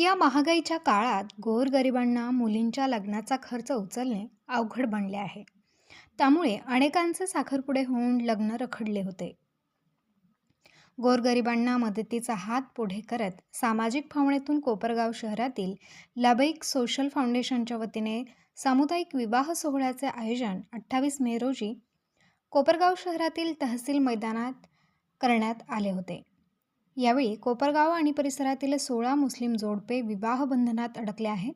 या महागाईच्या काळात गोरगरिबांना मुलींच्या लग्नाचा खर्च उचलणे अवघड बनले आहे. त्यामुळे अनेकांचे साखरपुडे होऊन लग्न रखडले होते. गोरगरिबांना मदतीचा हात पुढे करत सामाजिक भावनेतून कोपरगाव शहरातील लबैक सोशल फाउंडेशनच्या वतीने सामुदायिक विवाह सोहळ्याचे आयोजन अठ्ठावीस मे रोजी कोपरगाव शहरातील तहसील मैदानात करण्यात आले होते. यावेळी कोपरगाव आणि परिसरातील सोळा मुस्लिम जोडपे विवाह बंधनात अडकले आहेत.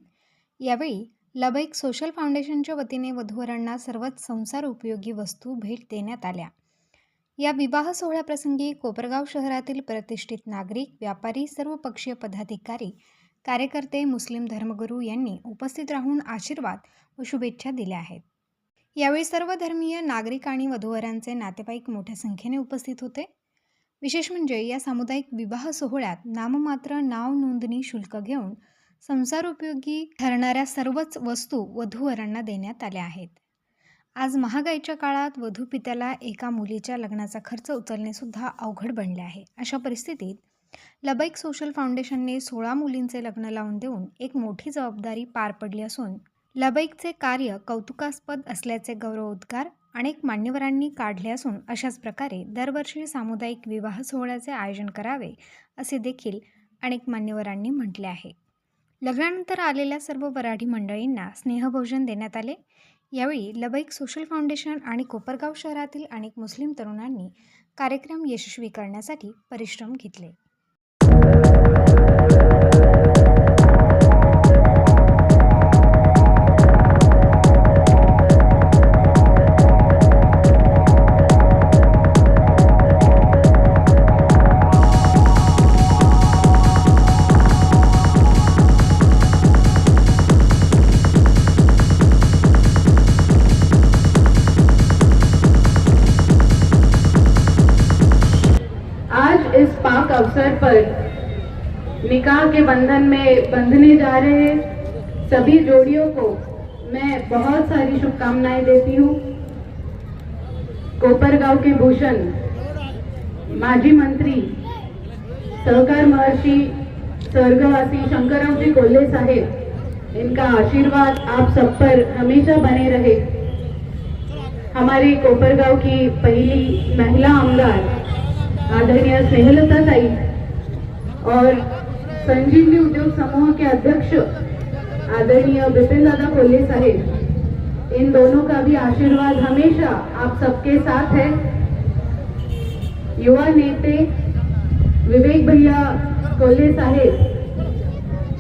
यावेळी लबैक सोशल फाउंडेशनच्या वतीने वधूवरांना सर्वच संसार उपयोगी वस्तू भेट देण्यात आल्या. या विवाह सोहळ्याप्रसंगी कोपरगाव शहरातील प्रतिष्ठित नागरिक व्यापारी सर्व पक्षीय पदाधिकारी कार्यकर्ते मुस्लिम धर्मगुरू यांनी उपस्थित राहून आशीर्वाद व शुभेच्छा दिल्या आहेत. यावेळी सर्व धर्मीय नागरिक आणि वधूवरांचे नातेवाईक मोठ्या संख्येने उपस्थित होते. विशेष म्हणजे या सामुदायिक विवाह सोहळ्यात नाममात्र नाव नोंदणी शुल्क घेऊन संसारोपयोगी ठरणाऱ्या सर्वच वस्तू वधूवरांना देण्यात आल्या आहेत. आज महागाईच्या काळात वधू पित्याला एका मुलीच्या लग्नाचा खर्च उचलणेसुद्धा अवघड बनले आहे. अशा परिस्थितीत लबैक सोशल फाउंडेशनने सोळा मुलींचे लग्न लावून देऊन एक मोठी जबाबदारी पार पडली असून लबैकचे कार्य कौतुकास्पद असल्याचे गौरवोद्गार अनेक मान्यवरांनी काढले असून अशाच प्रकारे दरवर्षी सामुदायिक विवाह सोहळ्याचे आयोजन करावे असे देखील अनेक मान्यवरांनी म्हटले आहे. लग्नानंतर आलेल्या सर्व वराठी मंडळींना स्नेहभोजन देण्यात आले. यावेळी लबैक सोशल फाउंडेशन आणि कोपरगाव शहरातील अनेक मुस्लिम तरुणांनी कार्यक्रम यशस्वी करण्यासाठी परिश्रम घेतले. निकाह के बंधन में बंधने जा रहे हैं। सभी जोड़ियों को मैं बहुत सारी शुभकामनाएँ देती हूँ। कोपरगांव के भूषण, माजी मंत्री, सहकार महर्षि, स्वर्गवासी शंकरराव जी कोल्हे साहेब, इनका आशीर्वाद आप सब पर हमेशा बने रहे। हमारे कोपरगांव की पहली महिला आमदार, आदरणीय स्नेहलता साई और संजीवनी उद्योग समूह के अध्यक्ष आदरणीय बिपिन दादा कोल्हे साहेब, इन दोनों का भी आशीर्वाद हमेशा आप सबके साथ है। युवा नेते विवेक भैया कोल्हे साहेब,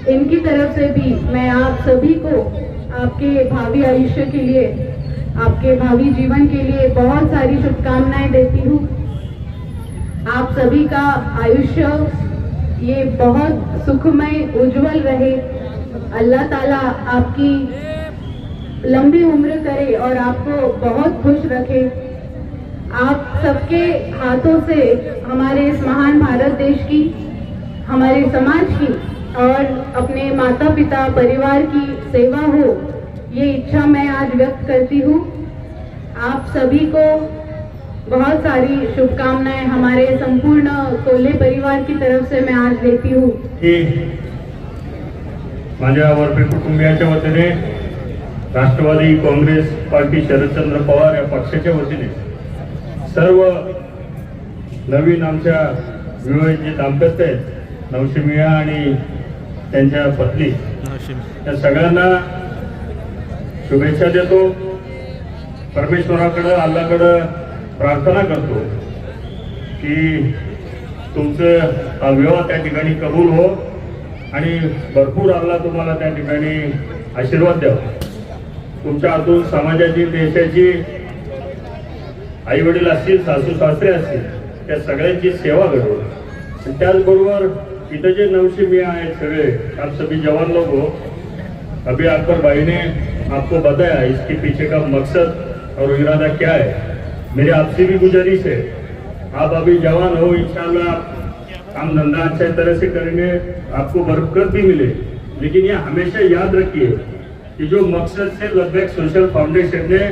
इनकी तरफ़ से भी मैं आप सभी को आपके भावी आयुष्य के लिए, आपके भावी जीवन के लिए बहुत सारी शुभकामनाएँ देती हूँ। आप सभी का आयुष्य ये बहुत सुखमय, उज्जवल रहे। अल्लाह ताला आपकी लंबी उम्र करे और आपको बहुत खुश रखे। आप सबके हाथों से हमारे इस महान भारत देश की, हमारे समाज की और अपने माता पिता परिवार की सेवा हो, ये इच्छा मैं आज व्यक्त करती हूँ। आप सभी को बहुत सारी शुभकामनाएं हमारे संपूर्ण कोल्हे परिवार की तरफ से मैं आज देती हूँ। की माझ्या वरपे कुटुंबियाच्या वतीने राष्ट्रवादी काँग्रेस पार्टी शरदचंद्र पवार या पक्षाच्या वतीने सर्व नवीन आमच्या विवाहित जे दाम्पत्य आहेत नवशिमिया आणि त्यांच्या पत्नी या सगळ्यांना शुभेच्छा देतो. परमेश्वराकडं अल्लाकडं प्रार्थना करतो की तुमचं हा विवाह त्या ठिकाणी कबूल हो आणि भरपूर आला तुम्हाला त्या ठिकाणी आशीर्वाद द्यावा. तुमच्या हातून समाजाची देशाची आई वडील असतील सासू सासरे असतील त्या सगळ्यांची सेवा घडवू आणि त्याचबरोबर इथं जे नवशे मी आहेत सगळे आप सभी जवान लोग हो अभी अकबर भाई ने आपको बताया इसके पीछे का मकसद और इरादा क्या है? मेरी आपसे भी गुजारिश है। आप अभी जवान हो, इंशाल्लाह काम धंधा अच्छे तरह से करेंगे, आपको बरकत भी मिले। लेकिन ये हमेशा याद रखिए कि जो मकसद से लद्दाख सोशल फाउंडेशन ने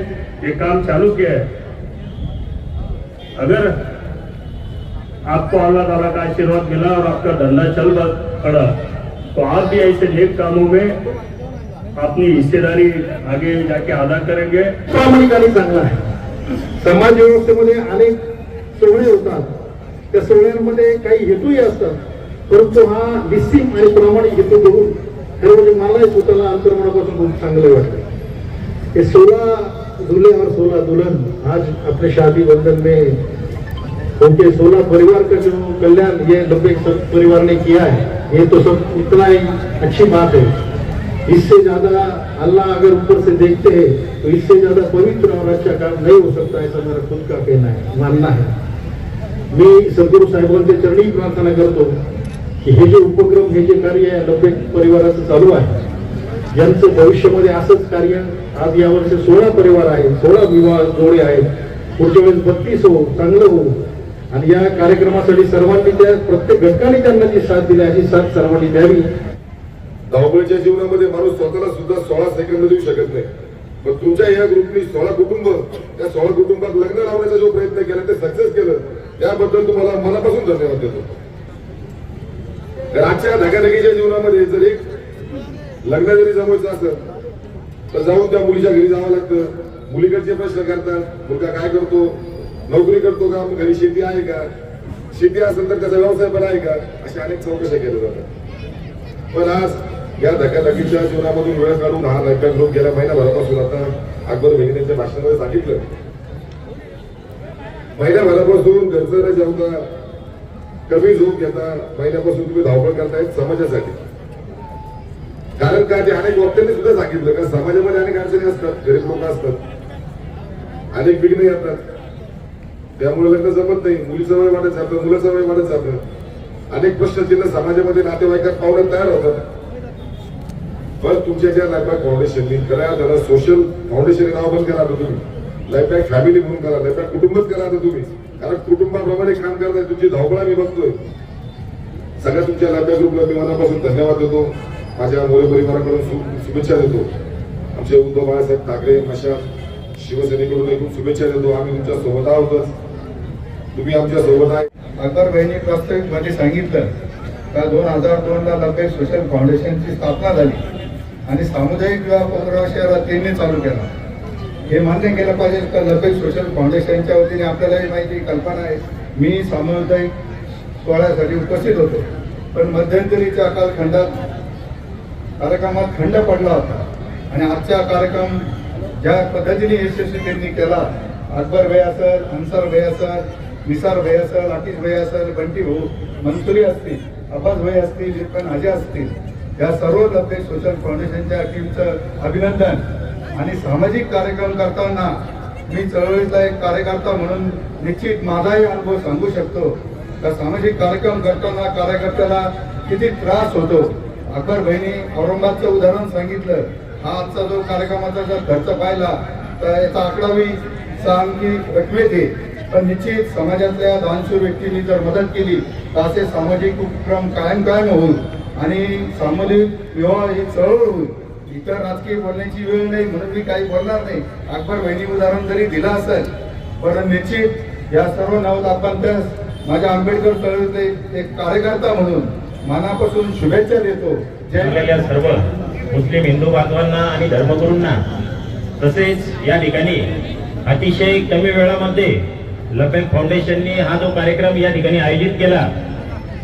ये काम चालू किया है, अगर आपको अल्लाह ताला का आशीर्वाद मिला और आपका धंधा चल पड़ा तो आप भी ऐसे नेक कामों में अपनी हिस्सेदारी आगे जाके अदा करेंगे। चांगला समाज व्यवस्थेमध्ये अनेक सोहळे होतात. त्या सोहळ्यांमध्ये काही हेतूही असतात. परंतु हा निश्चित आणि प्रामाणिक हेतू घेऊन खरं म्हणजे मलाही स्वतःला अंतर्मनापासून खूप चांगलं वाटतं. हे सोळा दूल्हे और सोलह दुल्हन आज अपने शादी बंधन में. उनके सोलह परिवार का जो कल्याण ये लंबे परिवार ने किया है. ये तो सब इतना ही अच्छी बात है. इससे ज्यादा अल्लाह अगर ऊपर से देखते हैं तो इससे ज्यादा पवित्र और अच्छा काम नहीं हो सकता ऐसा मेरा खुद का कहना है मानना है मी सद्गुरू साहेबांच्या चरणी प्रार्थना करतो की हे जे उपक्रम हे जे कार्य आहे परिवाराचं चालू आहे यांचं भविष्यामध्ये असंच कार्य आज यावर्षी सोळा परिवार आहे सोळा विवाह जोडे आहेत पुढच्या वेळेस बत्तीस हो चांगलं हो आणि या कार्यक्रमासाठी सर्वांनी त्या प्रत्येक घटकाने त्यांना जी साथ दिली अशी साथ सर्वांनी द्यावी. धावपळीच्या जीवनामध्ये माणूस स्वतःला सुद्धा सोळा सेकंद देऊ शकत नाही. पण तुमच्या या ग्रुपनी सोळा कुटुंब त्या सोळा कुटुंबात लग्न लावण्याचा जो प्रयत्न केला ते सक्सेस केलं. त्याबद्दल तुम्हाला मनापासून धन्यवाद देतो. तर आजच्या धकाधकीच्या जीवनामध्ये जर एक लग्न जरी जमवायचं असेल तर जाऊन त्या मुलीच्या घरी जावं लागतं. मुलीकडचे प्रश्न करतात मुलगा काय करतो? नोकरी करतो का? मग घरी शेती आहे का? शेती असेल तर त्याचा व्यवसाय पण आहे का? अशा अनेक चौकशा केल्या जातात. पण आज या धकाधकीच्या जीवनामधून वेळ काढून हा नैका लोक गेल्या महिन्याभरापासून आता अकबर बहिणी भाषणामध्ये सांगितलं. महिन्याभरापासून घरचं न जेवता कमी झोप घेता. महिन्यापासून तुम्ही धावपळ करतायत समाजासाठी. कारण का? ते अनेक वक्त्यांनी सुद्धा सांगितलं का समाजामध्ये अनेक अडचणी असतात गरीब लोक असतात. अनेक विघ्न येतात. त्यामुळे लग्न जमत नाही. मुलीचं वय वाढत जातं मुलाचं वय वाढत जातं. अनेक प्रश्नचिन्ह समाजामध्ये नातेवाईकात पावण्यात तयार होतात. पण तुमच्या ज्या लाईफबॅक फाउंडेशननी करा त्याला सोशल फाउंडेशन नाव पण करा आता तुम्ही. लाईफबॅक फॅमिली म्हणून करा लाईफबॅक कुटुंबच करा आता तुम्ही. कारण कुटुंबाप्रमाणे काम करताय तुमची धावपळा मी बघतोय. सगळ्या तुमच्या लाईफबॅक ग्रुपला मी मनापासून धन्यवाद देतो. माझ्या मोरे परिवाराकडून शुभेच्छा देतो. आमचे उद्धव बाळासाहेब ठाकरे अशा शिवसेनेकडून एकूण शुभेच्छा देतो. आम्ही तुमच्यासोबत आहोतच तुम्ही आमच्यासोबत आहे. अकबर बहिणी प्रास्ताविकमध्ये म्हणजे सांगितलं. का दोन हजार दोन ला सोशल फाउंडेशनची स्थापना झाली. आणि सामुदायिक विवाह उपक्रम शहरात त्यांनी चालू केला. हे मान्य केलं पाहिजे का लपेल सोशल फाउंडेशनच्या वतीने आपल्यालाही माहिती कल्पना आहे. मी सामुदायिक सोहळ्यासाठी उपस्थित होतो. पण मध्यंतरीच्या कालखंडात कार्यक्रमात खंड पडला होता. आणि आजचा कार्यक्रम ज्या पद्धतीने यशस्वी त्यांनी केला अकबर भैया सर अन्सर भैया सर निसार भैया सर आतिश भैया सर बंटी भाऊ मंसुरी असतील अब्बास भाई असतील पण हाजी असतील या सर्व लब्धे सोशल फाउंडेशनच्या टीमचं अभिनंदन. आणि सामाजिक कार्यक्रम करताना मी चळवळीतला एक कार्यकर्ता म्हणून निश्चित माझाही अनुभव सांगू शकतो. का सामाजिक कार्यक्रम करताना कार्यकर्त्याला किती त्रास होतो? अकर बहिणी औरंगाबादचं उदाहरण सांगितलं. हा आजचा जो कार्यक्रमाचा जर खर्च पाहिला तर याचा आकडावी सांगी रकमेत पण निश्चित समाजातल्या दानशूर व्यक्तींनी जर मदत केली तर असे सामाजिक उपक्रम कायम कायम होऊन आणि सामाजिक विवाह ही चळवळ होईल. इतर राजकीय बोलण्याची वेळ नाही म्हणून मी काही बोलणार नाही. अकबर बहिणी उदाहरण जरी दिलं असेल पण निश्चित या सर्व नवत आपण त्यास माझ्या आंबेडकर चळवळीतले एक कार्यकर्ता म्हणून मनापासून शुभेच्छा देतो. जय सर्व मुस्लिम हिंदू बांधवांना आणि धर्मगुरूंना तसेच या ठिकाणी अतिशय कमी वेळामध्ये लपेक फाउंडेशनने हा जो कार्यक्रम या ठिकाणी आयोजित केला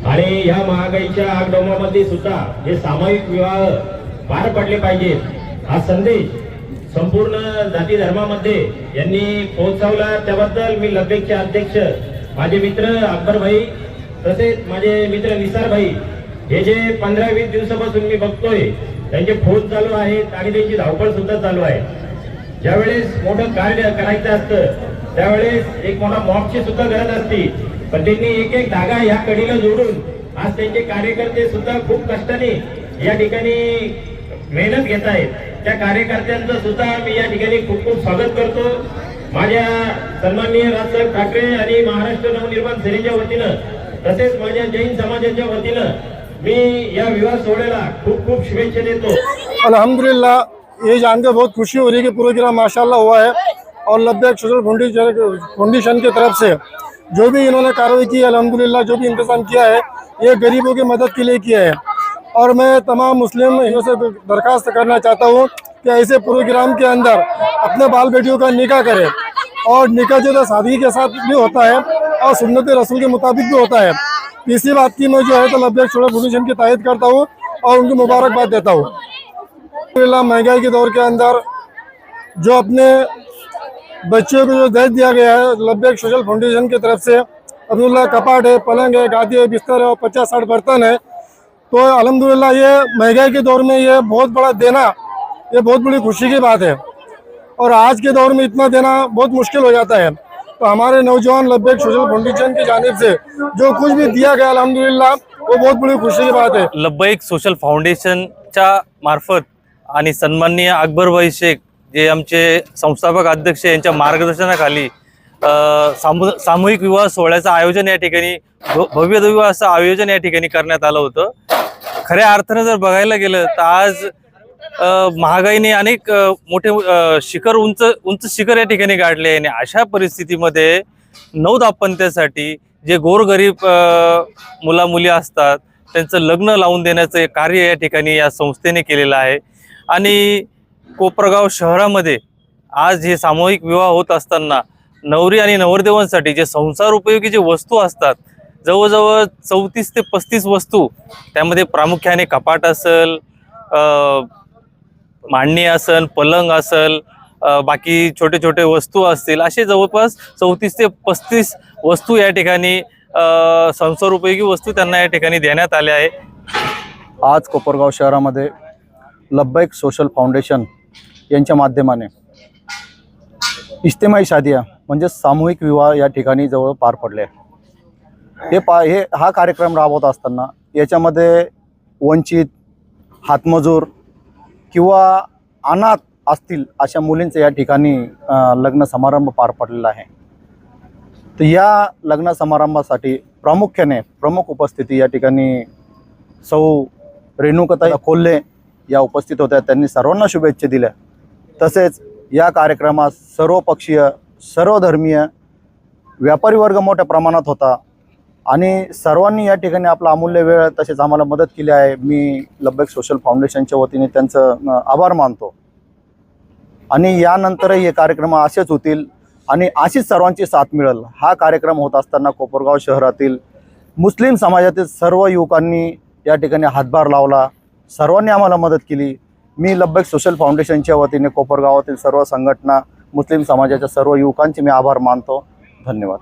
आणि या महागाईच्या आगडोमामध्ये सुद्धा हे सामूहिक विवाह पार पडले पाहिजेत. हा संदेश संपूर्ण जाती धर्मामध्ये यांनी पोहोचवला. त्याबद्दल मी लबेकचे अध्यक्ष माझे मित्र अकबरभाई तसेच माझे मित्र निसारभाई हे जे पंधरा वीस दिवसापासून मी बघतोय त्यांचे फोन चालू आहेत आणि त्यांची धावपळ सुद्धा चालू आहे. ज्यावेळेस मोठं कार्य करायचं असतं त्यावेळेस एक मोठा मॉबची सुद्धा गरज असती पण त्यांनी एक एक धागा या कडीला जोडून आज त्यांचे कार्यकर्ते सुद्धा खूप कष्टाने या ठिकाणी मेहनत घेत आहेत. त्या कार्यकर्त्यांचं सुद्धा मी या ठिकाणी खूप खूप स्वागत करतो. माझ्या सन्माननीय राजसाहेब ठाकरे आणि महाराष्ट्र नवनिर्माण सेनेच्या वतीनं तसेच माझ्या जैन समाजाच्या वतीनं मी या विवाह सोहळ्याला खूप खूप शुभेच्छा देतो. अलहमदुल्ला ये जानकर बहुत खुशी हो रही है कि पूरा गिरा माशाल्लाह हुआ है और लद्दाख सोशल फाउंडेशन फाउंडेशन की तरफ से जो भी इन्होंने कार्रवाई की है अल्हम्दुलिल्लाह, जो भी इंतज़ाम किया है, ये गरीबों की मदद के लिए किया है। और मैं तमाम मुस्लिम हिंदू से दरखास्त करना चाहता हूँ कि ऐसे प्रोग्राम के अंदर अपने बाल बेटियों का निकाह करें। और निकाह जो है, शादी के साथ भी होता है और सुन्नत रसूल के मुताबिक भी होता है। इसी बात की मैं जो है तो लब्बैक छोड़ा की तायद करता हूँ और उनकी मुबारकबाद देता हूँ। महँगाई के दौर के अंदर जो अपने बच्चों को जो दर्ज दिया गया है लब्बैक सोशल फाउंडेशन की तरफ से अब्दुल्ला कपाट है पलंग है गादी है बिस्तर है और पचास साठ बर्तन है। तो अलहमदिल्ला ये महंगाई के दौर में ये बहुत बड़ा देना ये बहुत बड़ी खुशी की बात है। और आज के दौर में इतना देना बहुत मुश्किल हो जाता है। तो हमारे नौजवान लब्बैक सोशल फाउंडेशन की जानिब से जो कुछ भी दिया गया अलहमदिल्ला वो बहुत बड़ी खुशी की बात है। लब्बैक सोशल फाउंडेशनच्या मार्फत आणि सन्माननीय अकबरभाई शेख जे आमचे संस्थापक अध्यक्ष यांच्या मार्गदर्शनाखाली सामू सामूहिक विवाह सोहळ्याचं आयोजन या ठिकाणी भ- भव्य विवाहाचं आयोजन या ठिकाणी करण्यात आलं होतं. खऱ्या अर्थानं जर बघायला गेलं तर आज महागाईने अनेक मोठे शिखर उंच उंच शिखर या ठिकाणी गाठले आहे आणि अशा परिस्थितीमध्ये नऊ दापंत्यासाठी जे गोरगरीब मुलामुली मुला मुली असतात त्यांचं लग्न लावून देण्याचं एक कार्य या ठिकाणी या संस्थेने केलेलं आहे. आणि कोपरगाव शहरामध्ये आज हे सामूहिक विवाह होत असताना नवरी आणि नवरदेवांसाठी जे संसार उपयोगी जे वस्तू असतात जवळजवळ चौतीस ते पस्तीस वस्तू त्यामध्ये प्रामुख्याने कपाट असेल मांडणी असेल पलंग असेल बाकी छोटे छोटे वस्तू असतील असे जवळपास चौतीस ते पस्तीस वस्तू या ठिकाणी संसार उपयोगी वस्तू त्यांना या ठिकाणी देण्यात आल्या आहे आज कोपरगाव शहरामध्ये लब्बैक सोशल फाउंडेशन यांच्या माध्यमाने. इज्तेमाई शादिया म्हणजे सामूहिक विवाह या ठिकाणी जवळ पार पडले. हे पा हे हा कार्यक्रम राबवत असताना याच्यामध्ये वंचित हातमजूर किंवा अनाथ असतील अशा मुलींचं या ठिकाणी लग्न समारंभ पार पडलेला आहे. तर या लग्न समारंभासाठी प्रामुख्याने प्रमुख उपस्थिती या ठिकाणी सौ रेणुकता कोल्हे या उपस्थित होत्या. त्यांनी सर्वांना शुभेच्छा दिल्या. तसेच या कार्यक्रमात सर्वपक्षीय सर्वधर्मीय व्यापारी वर्ग मोठ्या प्रमाणात होता. आणि सर्वांनी या ठिकाणी आपला अमूल्य वेळ तसेच आम्हाला मदत केली आहे. मी लब्बेक सोशल फाउंडेशनच्या वतीने त्यांचं आभार मानतो. आणि यानंतरही हे कार्यक्रम असेच होतील आणि अशीच सर्वांची साथ मिळेल. हा कार्यक्रम होत असताना कोपरगाव शहरातील मुस्लिम समाजातील सर्व युवकांनी या ठिकाणी हातभार लावला. सर्वांनी आम्हाला मदत केली. मी लब्बेक सोशल फाउंडेशनच्या वतीने कोपरगावातील सर्व संघटना मुस्लिम समाजाच्या सर्व युवकांचे मी आभार मानतो. धन्यवाद.